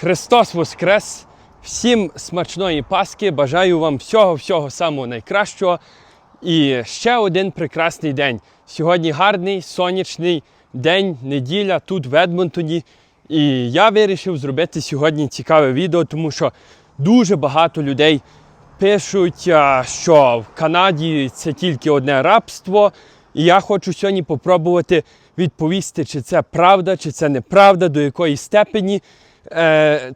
Христос Воскрес! Всім смачної Пасхи! Бажаю вам всього-всього самого найкращого. І ще один прекрасний день. Сьогодні гарний сонячний день, неділя тут в Едмонтоні. І я вирішив зробити сьогодні цікаве відео, тому що дуже багато людей пишуть, що в Канаді це тільки одне рабство. І я хочу сьогодні попробувати відповісти, чи це правда, чи це неправда, до якої степені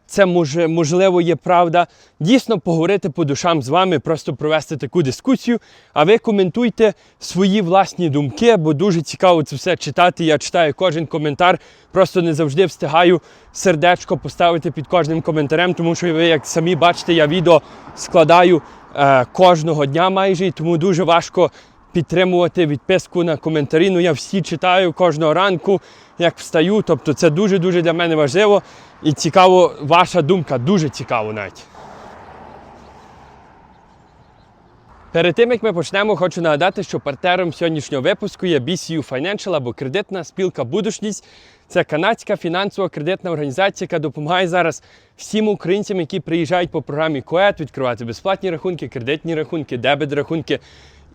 це може, можливо є правда. Дійсно поговорити по душам з вами, просто провести таку дискусію. А ви коментуйте свої власні думки, бо дуже цікаво це все читати. Я читаю кожен коментар, просто не завжди встигаю сердечко поставити під кожним коментарем, тому що ви, як самі бачите, я відео складаю е, кожного дня майже, і тому дуже важко підтримувати відписку на коментарі. Ну я всі читаю кожного ранку, як встаю. Тобто це дуже-дуже для мене важливо і цікаво, ваша думка, дуже цікаво навіть. Перед тим як ми почнемо, хочу нагадати, що партнером сьогоднішнього випуску є BCU Financial або кредитна спілка Будушність. Це канадська фінансова кредитна організація, яка допомагає зараз всім українцям, які приїжджають по програмі КОЕТ, відкривати безплатні рахунки, кредитні рахунки, дебет рахунки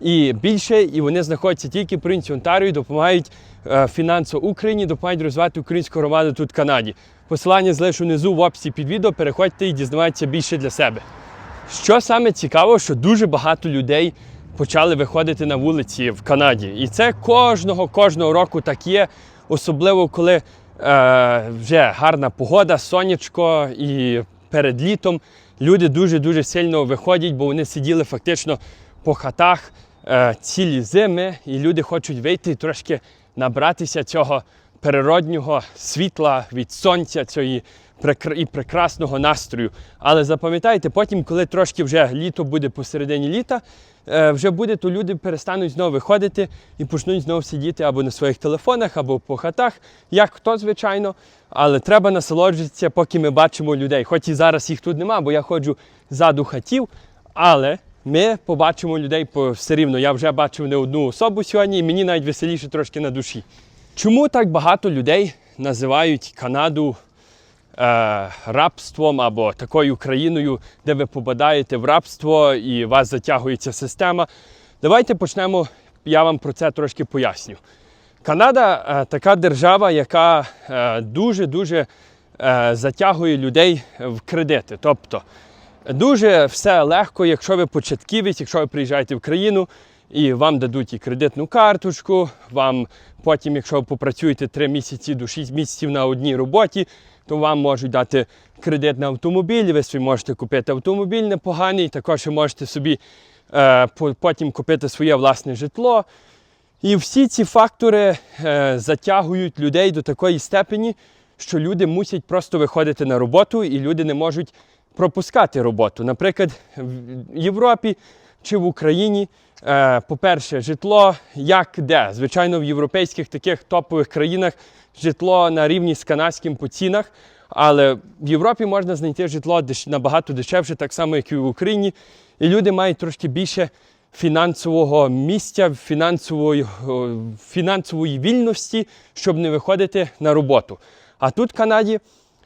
і більше. І вони знаходяться тільки в провінції Онтаріо, допомагають е, фінансово Україні, допомагають розвивати українську громаду тут в Канаді. Посилання залишу внизу в описі під відео. Переходьте і дізнавайтеся більше для себе. Що саме цікаво, що дуже багато людей почали виходити на вулиці в Канаді. І це кожного кожного року так є, особливо коли е, вже гарна погода, сонячко і перед літом люди дуже-дуже сильно виходять, бо вони сиділи фактично по хатах е, цілі зими, і люди хочуть вийти трошки набратися цього природнього світла від сонця, цієї і прекрасного настрою. Але запам'ятайте, потім, коли трошки вже літо буде посередині літа, е, вже буде, то люди перестануть знову виходити і почнуть знову сидіти або на своїх телефонах, або по хатах, як хто, звичайно. Але треба насолоджуватися, поки ми бачимо людей. Хоч і зараз їх тут нема, бо я ходжу ззаду хатів, але ми побачимо людей по все рівно. Я вже бачив не одну особу сьогодні, і мені навіть веселіше трошки на душі. Чому так багато людей називають Канаду е, рабством або такою країною, де ви попадаєте в рабство і вас затягується система? Давайте почнемо. Я вам про це трошки поясню. Канада е, така держава, яка е, дуже-дуже е, затягує людей в кредити. Тобто дуже все легко, якщо ви початківець, якщо ви приїжджаєте в країну і вам дадуть і кредитну карточку, вам потім, якщо ви попрацюєте 3 місяці до 6 місяців на одній роботі, то вам можуть дати кредит на автомобіль, ви собі можете купити автомобіль непоганий, також ви можете собі е, потім купити своє власне житло. І всі ці фактори е, затягують людей до такої степені, що люди мусять просто виходити на роботу, і люди не можуть пропускати роботу. Наприклад, в Європі чи в Україні, е, по-перше, житло як де? Звичайно, в європейських таких топових країнах житло на рівні з канадським по цінах. Але в Європі можна знайти житло набагато дешевше, так само, як і в Україні. І люди мають трошки більше фінансового місця, фінансової, фінансової вільності, щоб не виходити на роботу. А тут в Канаді,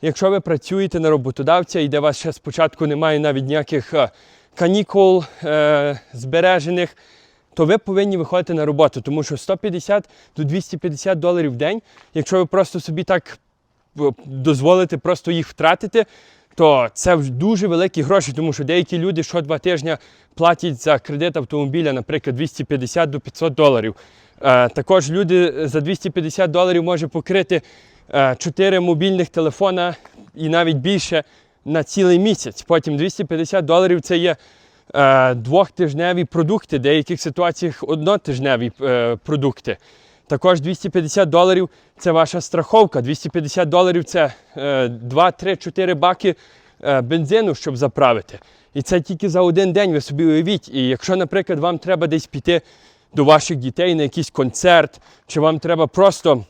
якщо ви працюєте на роботодавця і де вас ще спочатку немає навіть ніяких е, канікул е, збережених, то ви повинні виходити на роботу, тому що 150 до 250 доларів в день, якщо ви просто собі так е, дозволите просто їх втратити, то це дуже великі гроші, тому що деякі люди що два тижні платять за кредит автомобіля, наприклад, 250 до 500 доларів. Е, також люди за 250 доларів може покрити 4 мобільних телефона і навіть більше на цілий місяць. Потім 250 доларів це є е, двохтижневі продукти, в деяких ситуаціях однотижневі е, продукти. Також 250 доларів це ваша страховка. 250 доларів це е, 2, 3, 4 баки е, бензину, щоб заправити. І це тільки за один день, ви собі уявіть. І якщо, наприклад, вам треба десь піти до ваших дітей на якийсь концерт, чи вам треба просто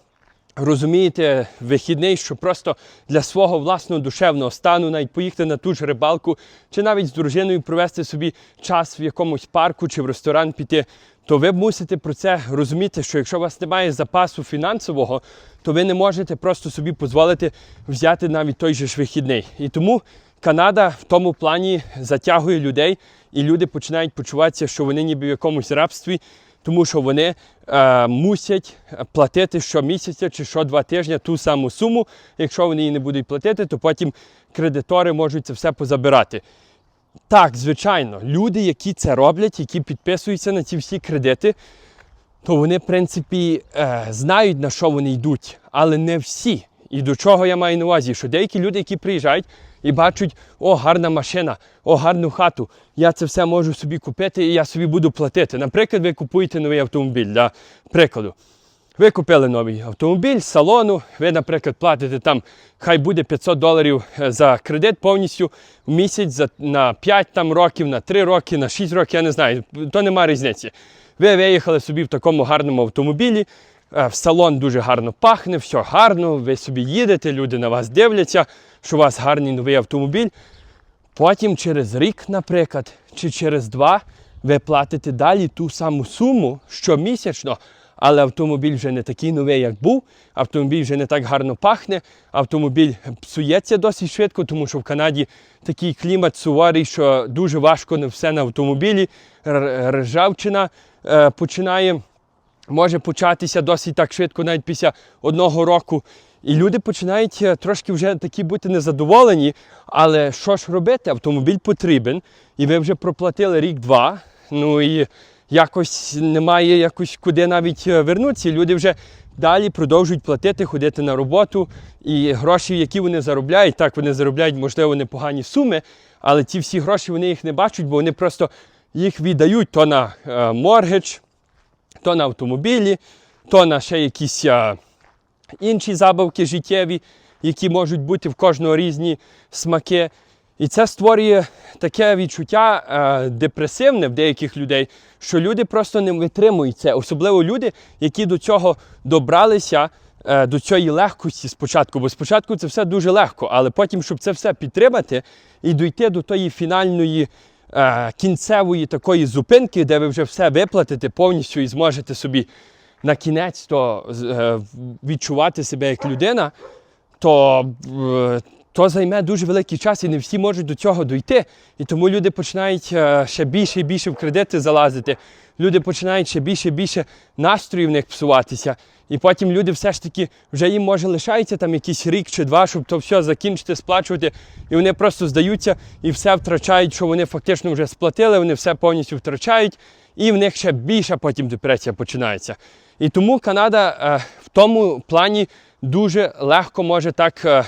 розумієте, вихідний, що просто для свого власного душевного стану, навіть поїхати на ту ж рибалку, чи навіть з дружиною провести собі час в якомусь парку чи в ресторан піти, то ви мусите про це розуміти, що якщо у вас немає запасу фінансового, то ви не можете просто собі дозволити взяти навіть той же ж вихідний. І тому Канада в тому плані затягує людей, і люди починають почуватися, що вони ніби в якомусь рабстві, тому що вони е, мусять платити щомісяця чи що два тижні ту саму суму. Якщо вони її не будуть платити, то потім кредитори можуть це все позабирати. Так, звичайно, люди, які це роблять, які підписуються на ці всі кредити, то вони, в принципі, е, знають, на що вони йдуть, але не всі. І до чого я маю на увазі, що деякі люди, які приїжджають і бачать, о, гарна машина, о, гарну хату, я це все можу собі купити і я собі буду платити. Наприклад, ви купуєте новий автомобіль, для прикладу. Ви купили новий автомобіль з салону, ви, наприклад, платите там, хай буде 500 доларів е, за кредит повністю в місяць за, на 5 там, років, на 3 роки, на 6 років, я не знаю, то немає різниці. Ви виїхали собі в такому гарному автомобілі, в салон дуже гарно пахне, все гарно, ви собі їдете, люди на вас дивляться, що у вас гарний новий автомобіль. Потім через рік, наприклад, чи через два ви платите далі ту саму суму щомісячно, але автомобіль вже не такий новий, як був, автомобіль вже не так гарно пахне, автомобіль псується досить швидко, тому що в Канаді такий клімат суворий, що дуже важко на все на автомобілі. Ржавчина е, починає може початися досить так швидко, навіть після одного року. І люди починають е, трошки вже такі бути незадоволені. Але що ж робити? Автомобіль потрібен, і ви вже проплатили рік-два. Ну і якось немає якось куди навіть е, вернутися. Люди вже далі продовжують платити, ходити на роботу. І гроші, які вони заробляють, так вони заробляють, можливо, непогані суми, але ці всі гроші вони їх не бачать, бо вони просто їх віддають то на е, моргідж, то на автомобілі, то на ще якісь а, інші забавки життєві, які можуть бути в кожного різні смаки. І це створює таке відчуття е, депресивне в деяких людей, що люди просто не витримують це, особливо люди, які до цього добралися. е, До цієї легкості спочатку, бо спочатку це все дуже легко, але потім, щоб це все підтримати і дійти до тої фінальної кінцевої такої зупинки, де ви вже все виплатите повністю і зможете собі на кінець то е, відчувати себе як людина, то, е, то займе дуже великий час і не всі можуть до цього дійти. І тому люди починають е, ще більше і більше в кредити залазити. Люди починають ще більше і більше настрою в них псуватися. І потім люди все ж таки вже їм може лишається там якийсь рік чи два, щоб то все закінчити, сплачувати. І вони просто здаються і все втрачають, що вони фактично вже сплатили, вони все повністю втрачають, і в них ще більша потім депресія починається. І тому Канада е, в тому плані дуже легко може так, е,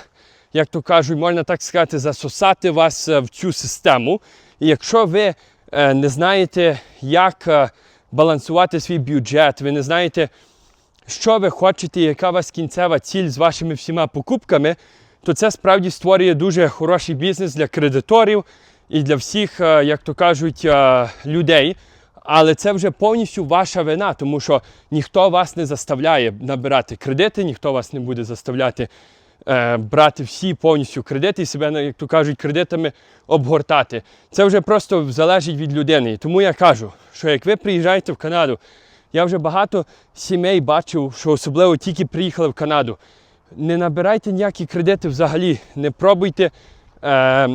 як то кажуть, можна так сказати, засосати вас е, в цю систему. І якщо ви е, не знаєте, як е, балансувати свій бюджет, ви не знаєте, що ви хочете, яка у вас кінцева ціль з вашими всіма покупками, то це справді створює дуже хороший бізнес для кредиторів і для всіх, як то кажуть, людей. Але це вже повністю ваша вина, тому що ніхто вас не заставляє набирати кредити, ніхто вас не буде заставляти брати всі повністю кредити і себе, ну, як то кажуть, кредитами обгортати. Це вже просто залежить від людини. Тому я кажу, що як ви приїжджаєте в Канаду, я вже багато сімей бачив, що особливо тільки приїхали в Канаду. Не набирайте ніякі кредити взагалі, не пробуйте, е,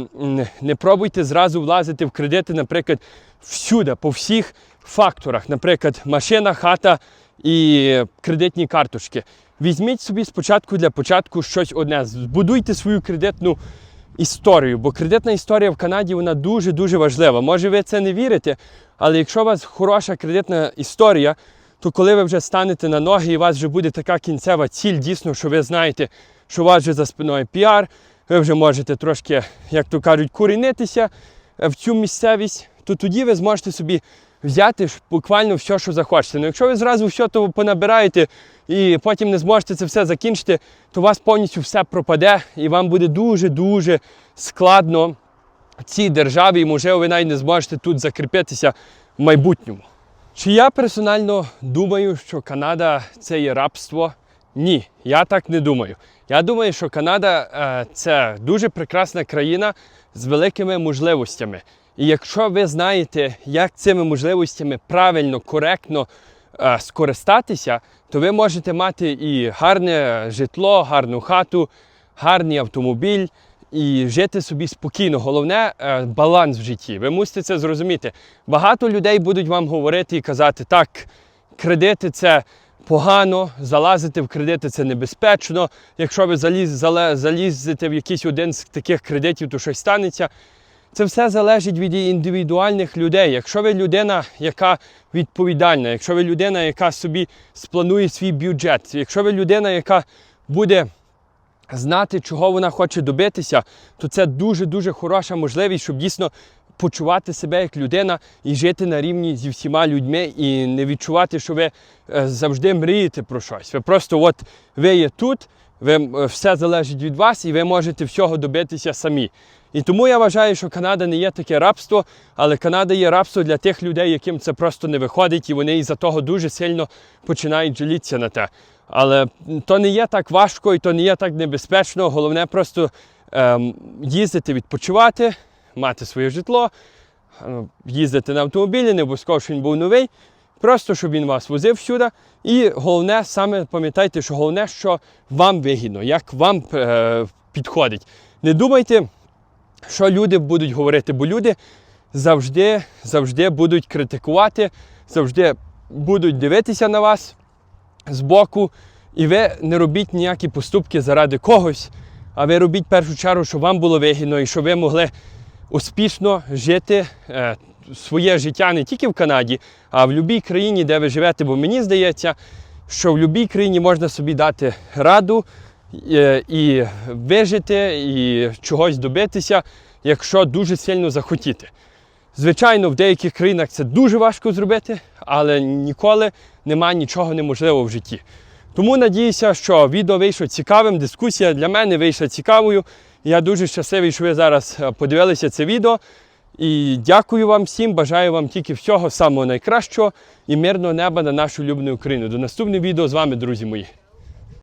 не пробуйте зразу влазити в кредити, наприклад, всюди, по всіх факторах, наприклад, машина, хата і кредитні карточки. Візьміть собі спочатку для початку щось одне, збудуйте свою кредитну історію, бо кредитна історія в Канаді вона дуже-дуже важлива. Може ви це не вірите, але якщо у вас хороша кредитна історія, то коли ви вже станете на ноги і у вас вже буде така кінцева ціль, дійсно, що ви знаєте, що у вас вже за спиною піар, ви вже можете трошки, як то кажуть, корінитися е, в цю місцевість, то тоді ви зможете собі взяти буквально все, що захочете. Ну, якщо ви зразу все то понабираєте і потім не зможете це все закінчити, то у вас повністю все пропаде і вам буде дуже-дуже складно цій державі, і можливо ви навіть не зможете тут закріпитися в майбутньому. Чи я персонально думаю, що Канада це є рабство? Ні, я так не думаю. Я думаю, що Канада е, це дуже прекрасна країна з великими можливостями. І якщо ви знаєте, як цими можливостями правильно, коректно е, скористатися, то ви можете мати і гарне житло, гарну хату, гарний автомобіль і жити собі спокійно. Головне е, баланс в житті. Ви мусите це зрозуміти. Багато людей будуть вам говорити і казати, так, кредити це погано, залазити в кредити це небезпечно. Якщо ви заліз, зале- залізете в якийсь один з таких кредитів, то щось станеться. Це все залежить від індивідуальних людей. Якщо ви людина, яка відповідальна, якщо ви людина, яка собі спланує свій бюджет, якщо ви людина, яка буде знати, чого вона хоче добитися, то це дуже-дуже хороша можливість, щоб дійсно почувати себе як людина і жити на рівні зі всіма людьми, і не відчувати, що ви е, завжди мрієте про щось. Ви просто от ви є тут, ви, е, все залежить від вас, і ви можете всього добитися самі. І тому я вважаю, що Канада не є таке рабство, але Канада є рабство для тих людей, яким це просто не виходить, і вони із-за того дуже сильно починають жалітися на те. Але то не є так важко і то не є так небезпечно. Головне просто ем, їздити відпочивати, мати своє житло, е, їздити на автомобілі, не обов'язково, що він був новий, просто щоб він вас возив всюди. І головне, саме пам'ятайте, що головне, що вам вигідно, як вам е, підходить. Не думайте, що люди будуть говорити, бо люди завжди, завжди будуть критикувати, завжди будуть дивитися на вас збоку, і ви не робіть ніякі поступки заради когось, а ви робіть першу чергу, щоб вам було вигідно і щоб ви могли успішно жити е, своє життя не тільки в Канаді, а в будь-якій країні, де ви живете. Бо мені здається, що в будь-якій країні можна собі дати раду і вижити, і чогось добитися, якщо дуже сильно захотіти. Звичайно, в деяких країнах це дуже важко зробити, але ніколи немає нічого неможливого в житті. Тому надіюся, що відео вийшло цікавим, дискусія для мене вийшла цікавою. Я дуже щасливий, що ви зараз е, подивилися це відео. І дякую вам всім, бажаю вам тільки всього самого найкращого і мирного неба на нашу улюблену Україну. До наступного відео з вами, друзі мої.